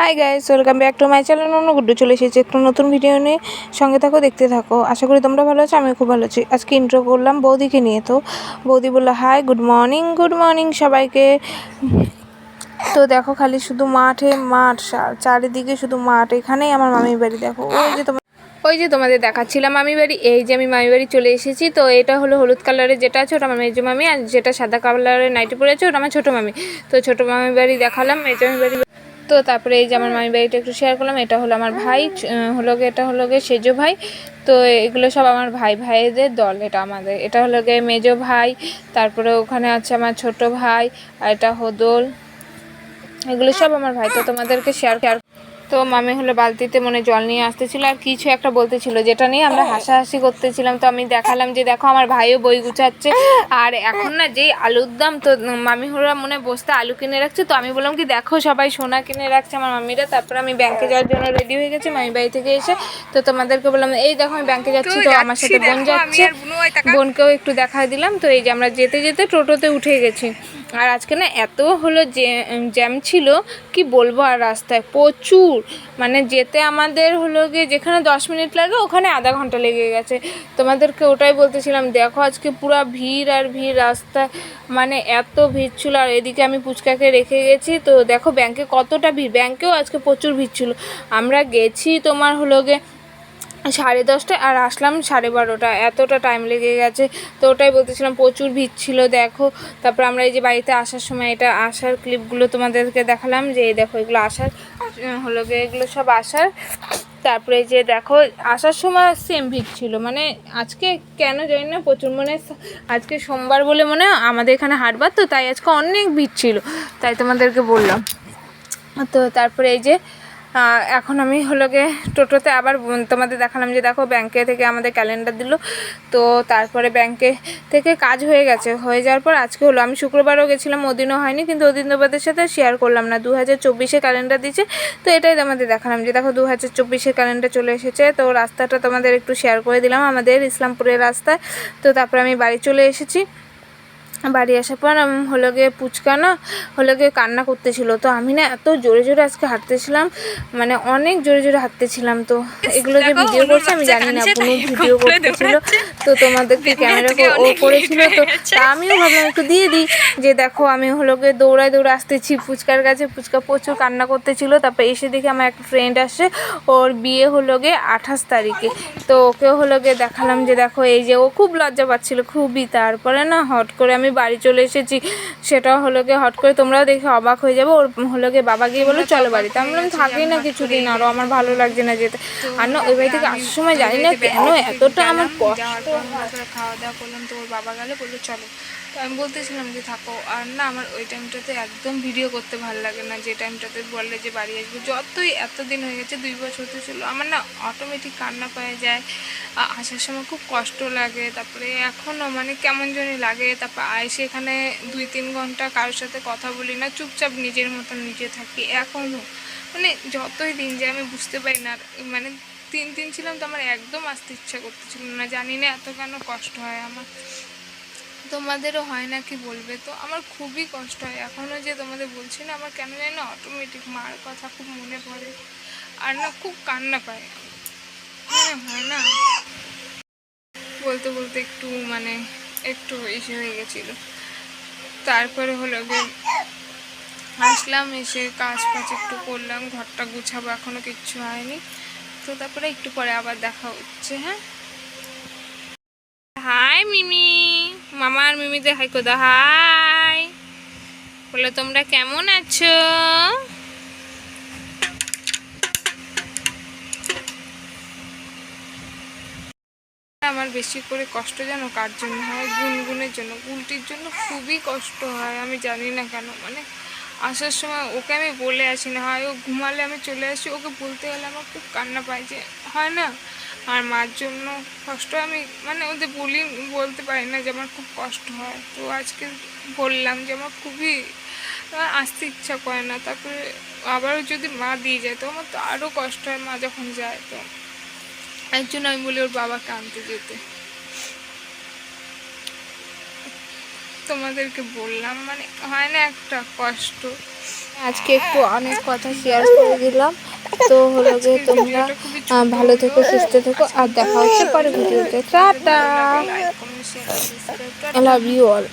Hi guys welcome back to my channel অন্য গুড্ডু চলে এসেছি একটু নতুন ভিডিও নিয়ে। সঙ্গে থাকো, দেখতে থাকো। আশা করি তোমরা ভালো আছো আমি খুব ভালো আছি। আজকে ইন্ট্রো করলাম বৌদিকে নিয়ে। তো বৌদি বলল hi good morning good morning সবাইকে। তো দেখো, খালি শুধু মাঠে মাঠ চারিদিকে শুধু মাঠ। এখানেই আমার মামির বাড়ি। দেখো, ওই যে তোমার ওই যে তোমাদের দেখাচ্ছিলাম মামি বাড়ি। এই যে আমি মামি বাড়ি চলে এসেছি। তো এটা হলো হলুদ কালারের যেটা আছে, ওটা আমার মেজো মামি। আর যেটা সাদা কালারের নাইটি পরে আছে, ওটা আমার ছোটো মামি। তো ছোটো মামি বাড়ি দেখালাম, মেজো মামি বাড়ি তো তারপরে এই যে আমার মামি বাড়িটা একটু শেয়ার করলাম, এটা হলো আমার ভাই হলো গিয়ে এটা হলো গিয়ে সেজো ভাই। তো এগুলো সব আমার ভাই ভাইদের দল, এটা আমাদের। এটা হলো গিয়ে মেজো ভাই, তারপরে ওখানে আছে আমার ছোট ভাই, আর এটা হদল। এগুলো সব আমার ভাই। তো তোমাদেরকে শেয়ার শেয়ার তো মামি হলো বালতিতে মনে জল নিয়ে আসতেছিল আর কিছু একটা বলতেছিল যেটা নিয়ে আমরা হাসাহাসি করতেছিলাম। তো আমি দেখালাম যে দেখো আমার ভাইও বই গুছাচ্ছে। আর এখন না যেই আলুর দাম তো মামি হলো মনে বসতে আলু কিনে রাখছে। তো আমি বললাম কি দেখো সবাই সোনা কিনে রাখছে আমার মামিরা। তারপর আমি ব্যাংকে যাওয়ার জন্য রেডি হয়ে গেছি মামি বাড়ি থেকে এসে। তো তোমাদেরকে বললাম এই দেখো আমি ব্যাংকে যাচ্ছি তো আমার সাথে বোন যাচ্ছে। বোনকেও একটু দেখাই দিলাম। তো এই যে আমরা যেতে যেতে টোটোতে উঠে গেছি। আর আজকে না এত হলো জ্যাম ছিল, কি বলব আর রাস্তায় প্রচুর। মানে যেতে আমাদের হলো গিয়ে যেখানে দশ মিনিট লাগে, ওখানে আধা ঘণ্টা লেগে গেছে। তোমাদেরকে ওটাই বলতেছিলাম, দেখো আজকে পুরা ভিড় আর ভিড় রাস্তায়। মানে এত ভিড় ছিল, আর এদিকে আমি পুচকাকে রেখে গেছি। তো দেখো ব্যাংকে কতটা ভিড়, ব্যাংকেও আজকে প্রচুর ভিড় ছিল। আমরা গেছি তোমার হলো গিয়ে সাড়ে দশটা আর আসলাম সাড়ে বারোটা। এতটা টাইম লেগে গেছে। তো ওটাই বলতেছিলাম, প্রচুর ভিড় ছিল, দেখো। তারপর আমরা এই যে বাড়িতে আসার সময় এটা আসার ক্লিপগুলো তোমাদেরকে দেখালাম যে, এই দেখো এগুলো আসার হলো গিয়ে এগুলো সব আসার। তারপরে যে দেখো, আসার সময় সেম ভিড় ছিল। মানে আজকে কেন জানি না, প্রচুর মানে আজকে সোমবার বলে মনে হয় আমাদের এখানে হাটবার, তো তাই আজকে অনেক ভিড় ছিল। তাই তোমাদেরকে বললাম। তো তারপরে এই যে এখন আমি হলো গিয়ে টোটোতে আবার তোমাদের দেখালাম যে দেখো ব্যাংকে থেকে আমাদের ক্যালেন্ডার দিল। তো তারপরে ব্যাংকে থেকে কাজ হয়ে গেছে। হয়ে যাওয়ার পর আজকে হলো, আমি শুক্রবারও গেছিলাম, ওদিনও হয়নি, কিন্তু ওদিনবাদের সাথে শেয়ার করলাম না। দু হাজার চব্বিশে ক্যালেন্ডার দিচ্ছে তো এটাই তোমাদের দেখালাম যে দেখো দু হাজার চব্বিশে ক্যালেন্ডার চলে এসেছে। তো রাস্তাটা তোমাদের একটু শেয়ার করে দিলাম আমাদের ইসলামপুরের রাস্তায়। তো তারপরে আমি বাড়ি চলে এসেছি। বাড়ি আসার পর হলো গিয়ে পুচকা না হলো গিয়ে কান্না করতেছিল। তো আমি না এত জোরে জোরে আজকে হাঁটতেছিলাম মানে অনেক জোরে জোরে হাঁটতেছিলাম তো। এগুলো যে ভিডিও করছে আমি জানি না কোনো ভিডিও করতেছিল। তো তোমাদেরকে ক্যামেরা ও করেছিল তো তা আমিও ভাবলাম একটু দিয়ে দিই যে দেখো আমি হলো গিয়ে দৌড়ায় দৌড়ে আসতেছি ফুচকার কাছে। ফুচকা প্রচুর কান্না করতেছিল তারপর এসে দেখি আমার একটা ফ্রেন্ড আসছে ওর বিয়ে হলো গিয়ে আঠাশ তারিখে। তো ওকেও হলো গিয়ে দেখালাম যে দেখো এই যে ও খুব লজ্জা পাচ্ছিল খুবই। তারপরে না হট করে আমি বাড়ি চলে এসেছি। সেটা হলো গিয়ে হট করে তোমরাও দেখে অবাক হয়ে যাব। ওর হলো গিয়ে বাবা গিয়ে বলো চলো বাড়িতে। আমি বললাম, থাকি না কিছুদিন আরও আমার ভালো লাগছে না যেতে। আর না, ওই বাড়ি থেকে আসার সময় জানি না কেন এতটা আমার কষ্ট খাওয়া দাওয়া করলাম তো ওর বাবা গেলে বলল চলো তো আমি বলতেছিলাম যে থাকো আর না আমার ওই টাইমটাতে একদম ভিডিও করতে ভালো লাগে না যে টাইমটাতে বললে যে বাড়ি আসব যতই এতদিন হয়ে। গেছে দুই বছর হতে ছিল আমার না অটোমেটিক কান্না পায়ে যায় আসার সময় খুব কষ্ট লাগে তারপরে এখনও মানে কেমন জানি লাগে তারপর আইসে এখানে দুই তিন ঘণ্টা কারোর সাথে কথা বলি না, চুপচাপ নিজের মতন নিজে থাকি এখনও মানে যতই দিন যায়, আমি বুঝতে পারি না মানে তিন দিন ছিলাম তো আমার একদম আসতে ইচ্ছা করতেছিল না, জানি না এত কেন কষ্ট হয় আমার। তোমাদেরও হয় না কি বলবে? তো আমার খুবই কষ্ট হয়। এখনও যে তোমাদের বলছি না, আমার কেন জানি না অটোমেটিক মার কথা খুব মনে পড়ে, আর না খুব কান্না পায়। মানে হয় না? বলতে বলতে একটু মানে একটু ইসে হয়ে গেছিল। তারপরে হলো গিয়ে আসলাম, এসে কাজ ফাজ একটু করলাম, ঘরটা গুছাবো, এখনও কিচ্ছু হয়নি। তো তারপরে একটু পরে আবার দেখা হচ্ছে হ্যাঁ? হাই মিমি, মামা আর মিমিতে হাই কোদা, হাই। বলে, তোমরা কেমন আছো? আমার বেশি করে কষ্ট যেন কার জন্য হয়? গুনগুনের জন্য। উল্টির জন্য খুবই কষ্ট হয়, আমি জানি না কেন। মানে আসার সময় ওকে আমি বলে আসি না। হয় ও ঘুমালে আমি চলে আসি, ওকে বলতে গেলে আমার খুব কান্না পায় যে, হয় না? আর মার জন্য কষ্ট আমি মানে ওদের বলি, বলতে পারি না যে আমার খুব কষ্ট হয়। তো আজকে বললাম যে আমার খুবই আসতে ইচ্ছা করে না। তারপরে আবারও যদি মা দিয়ে যায়, তো আমার তো আরও কষ্ট হয় মা যখন যায়, তো এর জন্য আমি বলি ওর বাবাকে আনতে যেতে। তোমাদেরকে বললাম মানে হয় না একটা কষ্ট। আজকে একটু অনেক কথা শেয়ার করে দিলাম। তো হলো যে তোমরা ভালো থেকো সুস্থ থেকো আর দেখা হচ্ছে পরে ভিডিওতে tata! I love you all